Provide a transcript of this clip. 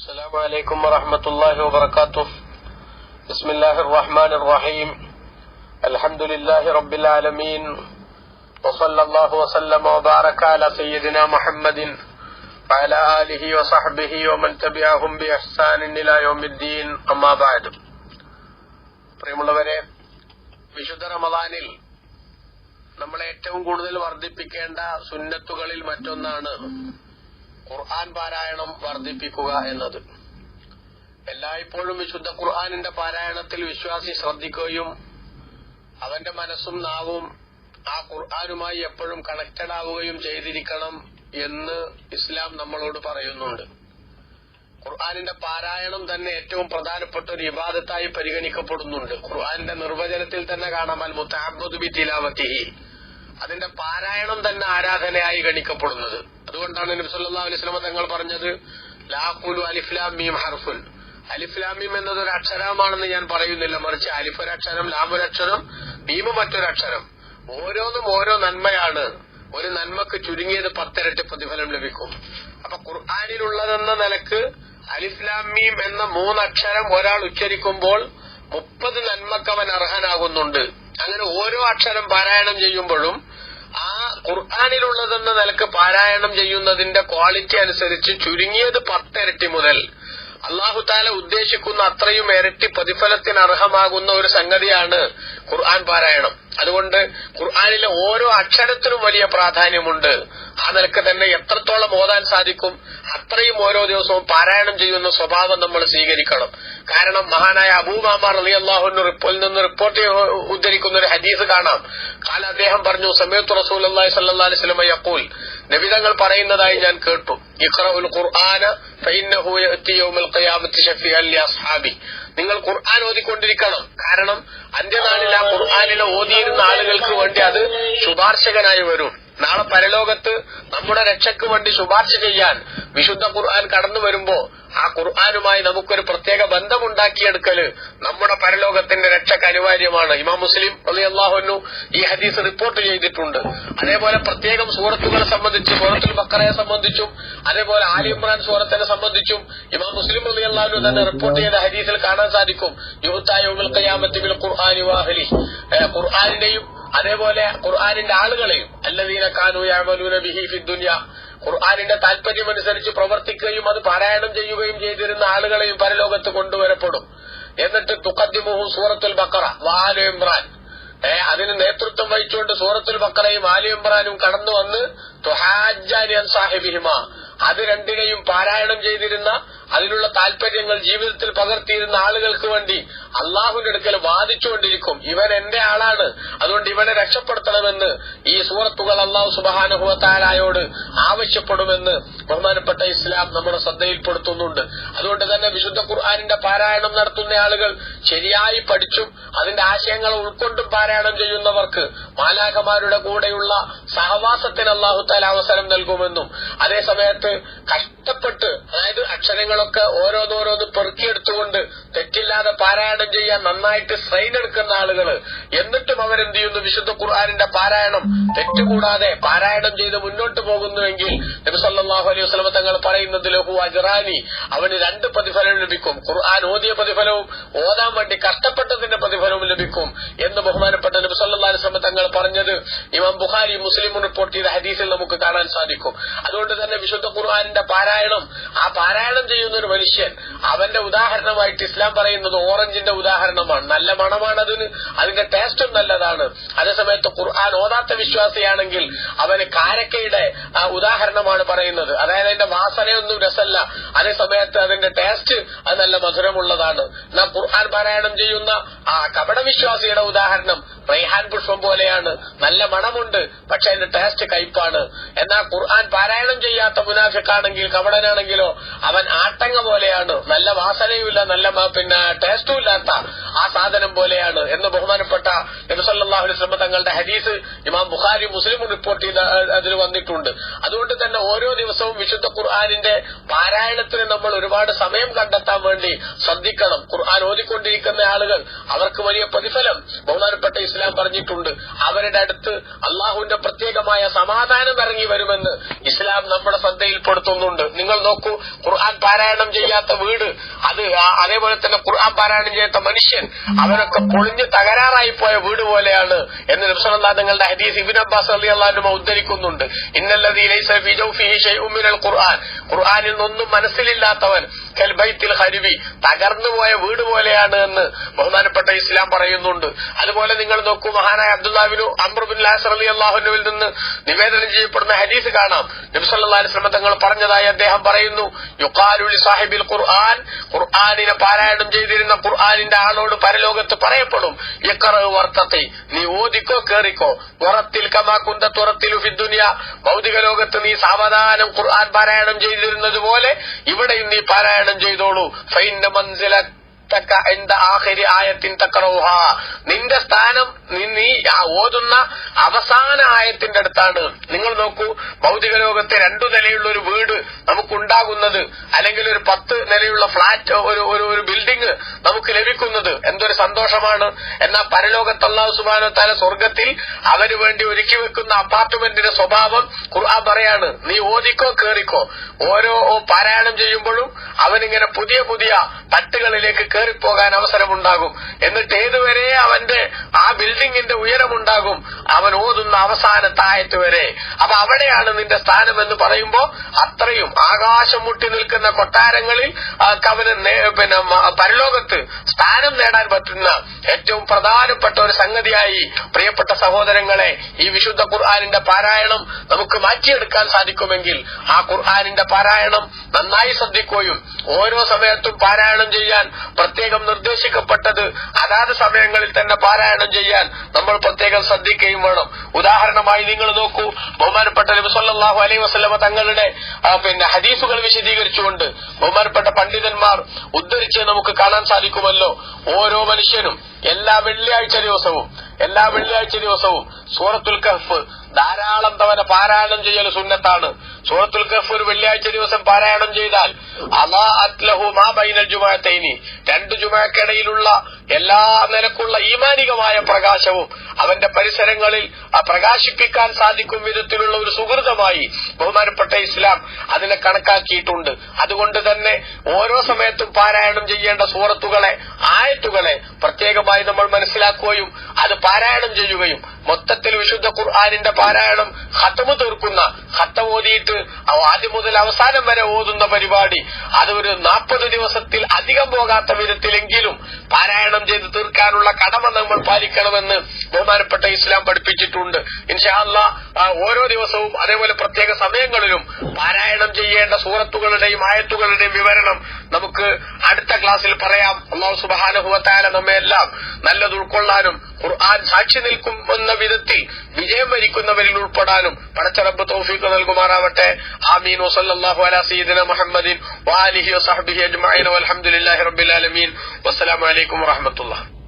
السلام عليكم ورحمة الله وبركاته بسم الله الرحمن الرحيم الحمد لله رب العالمين وصلى الله وسلم وبارك على سيدنا محمد وعلى آله وصحبه ومن تبعهم بإحسان إلى يوم الدين أما بعد പ്രിയമുള്ളവരെ വിശുദ്ധ റമദാനിൽ നമ്മൾ ഏറ്റവും കൂടുതൽ വർദ്ധിപ്പിക്കേണ്ട സുന്നത്തുകളിൽ മറ്റൊന്നാണ് ഖുർആൻ പാരായണം വർദ്ധിപ്പിക്കുക എന്നത്. എല്ലായ്പ്പോഴും വിശുദ്ധ ഖുർആാനിന്റെ പാരായണത്തിൽ വിശ്വാസി ശ്രദ്ധിക്കുകയും അവന്റെ മനസ്സും നാവും ആ ഖുർആാനുമായി എപ്പോഴും കണക്റ്റഡ് ആവുകയും ചെയ്തിരിക്കണം എന്ന് ഇസ്ലാം നമ്മളോട് പറയുന്നുണ്ട്. ഖുർആാനിന്റെ പാരായണം തന്നെ ഏറ്റവും പ്രധാനപ്പെട്ട ഒരു വിവാദത്തായി പരിഗണിക്കപ്പെടുന്നുണ്ട്. ഖുർആാനിന്റെ നിർവചനത്തിൽ തന്നെ കാണാം അൽ മുത്താബുദ് ബി തിലാവത്തിഹി അതിന്റെ പാരായണം തന്നെ ആരാധനയായി ഗണിക്കപ്പെടുന്നത്. അതുകൊണ്ടാണ് നബി സല്ലല്ലാഹു അലൈഹി വസല്ലം തങ്ങൾ പറഞ്ഞത് ലാഖുലു അലിഫ്ലാം മീം ഹർഫുൻ. അലിഫ്ലാം മീം എന്നത് ഒരു അക്ഷരമാണെന്ന് ഞാൻ പറയുന്നില്ല. മറിച്ച് അലിഫ് ഒരു അക്ഷരം ലാം ഒരു അക്ഷരം മീമ് മറ്റൊരു അക്ഷരം. ഓരോന്നും ഓരോ നന്മയാണ്. ഒരു നന്മക്ക് ചുരുങ്ങിയത് പത്തിരട്ടി പ്രതിഫലം ലഭിക്കും. അപ്പൊ ഖുർആാനിലുള്ളതെന്ന നിലയ്ക്ക് അലിഫ്ലാം മീം എന്ന മൂന്നക്ഷരം ഒരാൾ ഉച്ചരിക്കുമ്പോൾ മുപ്പത് നന്മക്ക് അവൻ അർഹനാകുന്നുണ്ട്. അങ്ങനെ ഓരോ അക്ഷരം പാരായണം ചെയ്യുമ്പോഴും ആ ഖുർആാനിലുള്ളതെന്ന നിലയ്ക്ക് പാരായണം ചെയ്യുന്നതിന്റെ ക്വാളിറ്റി അനുസരിച്ച് ചുരുങ്ങിയത് പത്തിരട്ടി മുതൽ. അള്ളാഹു താല ഉദ്ദേശിക്കുന്ന അത്രയും ഇരട്ടി പ്രതിഫലത്തിന് അർഹമാകുന്ന ഒരു സംഗതിയാണ് ഖുർആൻ പാരായണം. അതുകൊണ്ട് ഖുർആാനിലെ ഓരോ അക്ഷരത്തിനും വലിയ പ്രാധാന്യമുണ്ട്. ആ നിലയ്ക്ക് തന്നെ എത്രത്തോളം ഓതാൻ സാധിക്കും അത്രയും ഓരോ ദിവസവും പാരായണം ചെയ്യുന്ന സ്വഭാവം നമ്മൾ സ്വീകരിക്കണം. കാരണം മഹാനായ അബൂമാമാർ അലി അള്ളാഹുവിന് നിന്ന് റിപ്പോർട്ട് ഉദ്ധരിക്കുന്ന ഒരു ഹദീസ് കാണാം. കാല അദ്ദേഹം പറഞ്ഞു സമയത്ത് റസൂൽ അള്ളാഹി സല്ലാ സ്വലമ യക്കൂൽ നബിതങ്ങൾ പറയുന്നതായി ഞാൻ കേട്ടു. ഇഖ്റഉൽ ഖുർആന ഫഇന്നഹു യഅതി ഖിയാമത്തി ഷഫീഅൻ ലി അസ്ഹാബി നിങ്ങൾ ഖുർആൻ ഓതിക്കൊണ്ടിരിക്കണം. കാരണം അന്ത്യനാളിൽ ആ ഓതിയിരുന്ന ആളുകൾക്ക് വേണ്ടി അത് ശുപാർശകനായി വരും. നാളെ പരലോകത്ത് നമ്മുടെ രക്ഷയ്ക്ക് വേണ്ടി ശുപാർശ ചെയ്യാൻ വിശുദ്ധ ഖുർആൻ കടന്നു വരുമ്പോ ആ ഖുർആാനുമായി നമുക്കൊരു പ്രത്യേക ബന്ധമുണ്ടാക്കിയെടുക്കൽ നമ്മുടെ പരലോകത്തിന്റെ രക്ഷക്ക് അനിവാര്യമാണ്. ഇമാം മുസ്ലിം അലി അള്ളാഹുനു ഈ ഹദീസ് റിപ്പോർട്ട് ചെയ്തിട്ടുണ്ട്. അതേപോലെ പ്രത്യേകം സൂറത്തുകളെ സംബന്ധിച്ച് സൂറത്തുൽ ബക്കറയെ സംബന്ധിച്ചും അതേപോലെ ആലി ഇമ്രാൻ സൂറത്തിനെ സംബന്ധിച്ചും ഇമാം മുസ്ലിം അലി അള്ളാഹുനു തന്നെ റിപ്പോർട്ട് ചെയ്ത ഹദീസിൽ കാണാൻ സാധിക്കും. യുവത്തായുൽ കയ്യാമത്തിൽ ഖുർആാനി വാഹലി. ഖുർആാനിന്റെയും അതേപോലെ ഖുർആാനിന്റെ ആളുകളെയും അല്ലദീന കാനു യാമലൂന ബിഹി ഫി ദുനിയ ഖുർആാനിന്റെ താല്പര്യമനുസരിച്ച് പ്രവർത്തിക്കുകയും അത് പാരായണം ചെയ്യുകയും ചെയ്തിരുന്ന ആളുകളെയും പരലോകത്ത് കൊണ്ടുവരപ്പെടും. എന്നിട്ട് തുക്കദ്ദിമുഹു സൂറത്തുൽ ബക്കറ വാലു ഇമ്രാൻ. അതിന് നേതൃത്വം വഹിച്ചുകൊണ്ട് സൂറത്തുൽ ബക്കറയും ആലു ഇമ്രാനും കടന്നു വന്ന് തുഹാജാനിയൻ സാഹിബിഹിമ. അത് രണ്ടിനെയും പാരായണം ചെയ്തിരുന്ന അതിനുള്ള താല്പര്യങ്ങൾ ജീവിതത്തിൽ പകർത്തിയിരുന്ന ആളുകൾക്ക് വേണ്ടി അള്ളാഹുവിന്റെ അടുക്കൽ വാദിച്ചുകൊണ്ടിരിക്കും. ഇവൻ എന്റെ ആളാണ്. അതുകൊണ്ട് ഇവനെ രക്ഷപ്പെടുത്തണമെന്ന് ഈ സൂറത്തുകൾ അള്ളാഹു സുബാനുഭവത്താരായോട് ആവശ്യപ്പെടുമെന്ന് ബഹുമാനപ്പെട്ട ഇസ്ലാം നമ്മുടെ ശ്രദ്ധയിൽപ്പെടുത്തുന്നുണ്ട്. അതുകൊണ്ട് തന്നെ വിശുദ്ധ ഖുർആാനിന്റെ പാരായണം നടത്തുന്ന ആളുകൾ ശരിയായി പഠിച്ചും അതിന്റെ ആശയങ്ങൾ ഉൾക്കൊണ്ടും പാരായണം ചെയ്യുന്നവർക്ക് മാലാഖമാരുടെ കൂടെയുള്ള സഹവാസത്തിന് അള്ളാഹു താല അവസരം നൽകുമെന്നും അതേ സമയത്ത് കഷ്ടപ്പെട്ട് അതായത് അക്ഷരങ്ങളൊക്കെ ഓരോന്നോരോന്ന് പെറുക്കിയെടുത്തുകൊണ്ട് തെറ്റില്ലാതെ പാരായണം ചെയ്യാൻ നന്നായിട്ട് സ്ട്രെയിൻ എടുക്കുന്ന ആളുകൾ എന്നിട്ടും അവരെന്ത് ചെയ്യുന്നു വിശുദ്ധ ഖുർആാനിന്റെ പാരായണം തെറ്റുകൂടാതെ പാരായണം ചെയ്ത് മുന്നോട്ട് പോകുന്നുവെങ്കിൽ നബിസല്ലാഹു അലൈഹി വസ്ലമ തങ്ങൾ പറയുന്നത് ലഹു അജറാനി അവന് രണ്ട് പ്രതിഫലം ലഭിക്കും. ഖുർആൻ ഓതിയ പ്രതിഫലവും ഓതാൻ വേണ്ടി കഷ്ടപ്പെട്ടതിന്റെ പ്രതിഫലവും ലഭിക്കും എന്ന് ബഹുമാനപ്പെട്ട നബിസല്ലാ അലൈഹി വസ്ലമ തങ്ങൾ പറഞ്ഞത്. ഇമാം ബുഖാരി മുസ്ലിം റിപ്പോർട്ട് ചെയ്ത ഹദീസിൽ നമുക്ക് കാണാൻ സാധിക്കും. അതുകൊണ്ട് തന്നെ വിശുദ്ധ ഖുർആാനിന്റെ പാരായണം ആ പാരായണം ചെയ്യുന്ന ഒരു മനുഷ്യൻ അവന്റെ ഉദാഹരണമായിട്ട് ഇസ്ലാം പറയുന്നത് ഓറഞ്ചിന്റെ ഉദാഹരണമാണ്. നല്ല മണമാണ് അതിന് അതിന്റെ ടേസ്റ്റും നല്ലതാണ്. അതേസമയത്ത് ഖുർആൻ ഓതാത്ത വിശ്വാസിയാണെങ്കിൽ അവന് കാരക്കയുടെ ഉദാഹരണമാണ് പറയുന്നത്. അതായത് അതിന്റെ വാസനയൊന്നും രസമല്ല അതേസമയത്ത് അതിന്റെ ടേസ്റ്റ് അത് നല്ല മധുരമുള്ളതാണ്. നാം ഖുർആൻ പാരായണം ചെയ്യുന്ന ആ കപടവിശ്വാസിയുടെ ഉദാഹരണം റൈഹാൻ പുഷ്പം പോലെയാണ്. നല്ല മണമുണ്ട് പക്ഷെ അതിന്റെ ടേസ്റ്റ് കയ്പാണ്. എന്നാൽ ഖുർആൻ പാരായണം ചെയ്യാത്ത മുനാഫിക്കാണെങ്കിൽ കപടനാണെങ്കിലോ അവൻ ആട്ടങ്ങ പോലെയാണ്. നല്ല വാസനയുമില്ല നല്ല പിന്നെ ടേസ്റ്റും ഇല്ലാത്ത ആ സാധനം പോലെയാണ് എന്ന് ബഹുമാനപ്പെട്ട നബിസല്ലാഹു വസ്ലമ തങ്ങളുടെ ഹദീസ് ഇമാം ബുഖാരി മുസ്ലിം റിപ്പോർട്ട് ചെയ്ത അതിൽ വന്നിട്ടുണ്ട്. അതുകൊണ്ട് തന്നെ ഓരോ ദിവസവും വിശുദ്ധ ഖുർആാനിന്റെ പാരായണത്തിന് നമ്മൾ ഒരുപാട് സമയം കണ്ടെത്താൻ വേണ്ടി ശ്രദ്ധിക്കണം. ഖുർആൻ ഓതിക്കൊണ്ടിരിക്കുന്ന ആളുകൾ അവർക്ക് വലിയ പ്രതിഫലം ബഹുമാനപ്പെട്ട ഇസ്ലാം പറഞ്ഞിട്ടുണ്ട്. അവരുടെ അടുത്ത് അള്ളാഹുവിന്റെ പ്രത്യേകമായ സമാധാനം ഇറങ്ങി വരുമെന്ന് ഇസ്ലാം നമ്മുടെ ശ്രദ്ധയിൽപ്പെടുത്തുന്നുണ്ട്. നിങ്ങൾ നോക്കൂ ഖുർആൻ പാരായണം ചെയ്യാത്ത വീട് അത് അതേപോലെ തന്നെ ഖുർആൻ പാരായണം ചെയ്യാത്ത മനുഷ്യൻ അവരൊക്കെ പൊളിഞ്ഞ് തകരാറായി പോയ വീട് പോലെയാണ് എന്ന് നബ്സലല്ലാ നിങ്ങളുടെ ഹദീസ് ഇബിൻ അബ്ബാസ് അലി അള്ളാഹുമ ഉദ്ധരിക്കുന്നുണ്ട്. ഇന്നല്ലതീ ഖുർആൻ. ഖുർആനിൽ നിന്നൊന്നും മനസ്സിലില്ലാത്തവൻ കൽ ഹരിവി ഹരിബി തകർന്നു പോയ വീട് പോലെയാണ് എന്ന് ബഹുമാനപ്പെട്ട ഇസ്ലാം പറയുന്നുണ്ട്. അതുപോലെ നിങ്ങൾ നോക്കൂ മഹാനായ അബ്ദുല്ലാബിനു അമ്രബിൻ ലാസർ അലി അള്ളാഹുനുവിൽ നിന്ന് നിവേദനം ചെയ്യപ്പെടുന്ന ഹദീസ് കാണാം. നബ്സല്ലാ അലിസ്ലമ തങ്ങൾ പറഞ്ഞതായി അദ്ദേഹം പറയുന്നു യുക്കാലുലി സാഹിബിൽ ഖുർആൻ. ഖുർആാനിനെ പാരായണം ചെയ്തിരുന്ന ഖുർആാനിന്റെ ആളോട് പരലോകത്ത് പറയപ്പെടും യക്കറ് വർത്തത്തെ നീ ഓദിക്കോ കേറിക്കോ? ഉറത്തിൽ കമാക്കുന്ത കുന്ത തുറത്തിലു ഫിദ്ദുനിയ ഭൗതിക ലോകത്ത് നീ സാവധാനം ഖുർആൻ പാരായണം ചെയ്തിരുന്നത് പോലെ ഇവിടെയും നീ പാരായണം ചെയ്തോളൂ. ഫൈന്റെ മനസ്സിലാക്കി ആയത്തിൻ തക്കറൗഹ. നിന്റെ സ്ഥാനം നീ- ഓതുന്ന അവസാന ആയത്തിന്റെ അടുത്താണ്. നിങ്ങൾ നോക്കൂ ഭൗതിക ലോകത്തെ രണ്ടു നിലയുള്ള ഒരു വീട് നമുക്കുണ്ടാകുന്നത് അല്ലെങ്കിൽ ഒരു പത്ത് നിലയുള്ള ഫ്ളാറ്റ് ഒരു ഒരു ഒരു ബിൽഡിംഗ് നമുക്ക് ലഭിക്കുന്നത്. എന്തൊരു സന്തോഷമാണ്. എന്നാൽ പരലോകത്ത് അള്ളാഹു സ്വർഗത്തിൽ അവന് വേണ്ടി ഒരുക്കി വെക്കുന്ന അപ്പാർട്ട്മെന്റിന്റെ സ്വഭാവം ഖുർആൻ പറയാണ്. നീ ഓതിക്കോ കേറിക്കോ. ഓരോ പാരായണം ചെയ്യുമ്പോഴും അവനിങ്ങനെ പുതിയ പുതിയ തട്ടുകളിലേക്ക് കയറിപ്പോകാൻ അവസരമുണ്ടാകും. എന്നിട്ട് ഏതുവരെ അവന്റെ ആ ബിൽഡിങ്ങിന്റെ ഉയരമുണ്ടാകും അവൻ ഓതുന്ന അവസാന താഴത്ത് വരെ. അപ്പൊ അവിടെയാണ് നിന്റെ സ്ഥാനം എന്ന് പറയുമ്പോ അത്രയും ആകാശം മുട്ടി നിൽക്കുന്ന കൊട്ടാരങ്ങളിൽ അവന് പിന്നെ പരലോകത്ത് സ്ഥാനം നേടാൻ പറ്റുന്ന ഏറ്റവും പ്രധാനപ്പെട്ട ഒരു സംഗതിയായി പ്രിയപ്പെട്ട സഹോദരങ്ങളെ ഈ വിശുദ്ധ ഖുർആാനിന്റെ പാരായണം നമുക്ക് മാറ്റിയെടുക്കാൻ സാധിക്കുമെങ്കിൽ ആ ഖുർആാനിന്റെ പാരായണം നന്നായി ശ്രദ്ധിക്കുകയും ഓരോ സമയത്തും പാരായണം ചെയ്യാൻ പ്രത്യേകം നിർദ്ദേശിക്കപ്പെട്ടത് അതാത് സമയങ്ങളിൽ തന്നെ പാരായണം ചെയ്യാൻ നമ്മൾ പ്രത്യേകം ശ്രദ്ധിക്കുകയും വേണം. ഉദാഹരണമായി നിങ്ങൾ നോക്കൂ ബഹുമാനപ്പെട്ട നബി സല്ലല്ലാഹു അലൈഹി വസല്ലമ തങ്ങളുടെ പിന്നെ ഹദീസുകൾ വിശദീകരിച്ചുകൊണ്ട് ബഹുമാനപ്പെട്ട പണ്ഡിതന്മാർ ഉദ്ധരിച്ച് നമുക്ക് കാണാൻ സാധിക്കുമല്ലോ. ഓരോ മനുഷ്യനും എല്ലാ വെള്ളിയാഴ്ച ദിവസവും എല്ലാ വെള്ളിയാഴ്ച ദിവസവും സൂറത്തുൽ കഹ്ഫ് ധാരാളം തവണ പാരായണം ചെയ്യൽ സുന്നത്താണ്. സൂറത്തുൽ കഹ്ഫ് ഒരു വെള്ളിയാഴ്ച ദിവസം പാരായണം ചെയ്താൽ അലാ അത്ലഹു മാ ബൈനൽ ജുമാഅത്തൈനി. രണ്ട് ജുമാക്കിടയിലുള്ള എല്ലാ നിലക്കുള്ള ഈമാനികമായ പ്രകാശവും അവന്റെ പരിസരങ്ങളിൽ പ്രകാശിപ്പിക്കാൻ സാധിക്കും വിധത്തിലുള്ള ഒരു സുഹൃതമായി ബഹുമാനപ്പെട്ട ഇസ്ലാം അതിനെ കണക്കാക്കിയിട്ടുണ്ട്. അതുകൊണ്ട് തന്നെ ഓരോ സമയത്തും പാരായണം ചെയ്യേണ്ട സൂറത്തുകളെ ആയത്തുകളെ പ്രത്യേകമായി നമ്മൾ മനസ്സിലാക്കുകയും അത് പാരായണം ചെയ്യുകയും മൊത്തത്തിൽ വിശുദ്ധ ഖുർആാനിന്റെ പാരായണം ഹത്തമ് തീർക്കുന്ന ഹത്തം ഓതിയിട്ട് ആദ്യം മുതൽ അവസാനം വരെ ഓതുന്ന പരിപാടി. അത് ഒരു നാൽപ്പത് ദിവസത്തിൽ അധികം പോകാത്ത വിധത്തിലെങ്കിലും പാരായണം ചെയ്ത് തീർക്കാനുള്ള കടമ നമ്മൾ പാലിക്കണമെന്ന് ബഹുമാനപ്പെട്ട ഇസ്ലാം പഠിപ്പിച്ചിട്ടുണ്ട്. ഇൻഷാല്ല ഓരോ ദിവസവും അതേപോലെ പ്രത്യേക സമയങ്ങളിലും പാരായണം ചെയ്യേണ്ട സൂറത്തുകളുടെയും ആയത്തുകളുടെയും വിവരണം നമുക്ക് അടുത്ത ക്ലാസ്സിൽ പറയാം. അള്ളാഹു സുബാനുഭവത്തായ നമ്മയെല്ലാം നല്ലത് ഉൾക്കൊള്ളാനും ഖുർആൻ സാക്ഷി നിൽക്കുമെന്ന വിധത്തിൽ വിജയം വരിക്കുന്നവരിൽ ഉൾപ്പെടാനും പടച്ചറബ് തൗഫീഖ് നൽകുമാറാവട്ടെ. ആമീൻ. വസല്ലല്ലാഹു അലാ സീദിന മുഹമ്മദിൻ വാലിഹി വസഹ്ബിഹി അജ്മഈൻ. വൽഹംദുലില്ലാഹി റബ്ബിൽ ആലമീൻ. വസ്സലാമു അലൈക്കും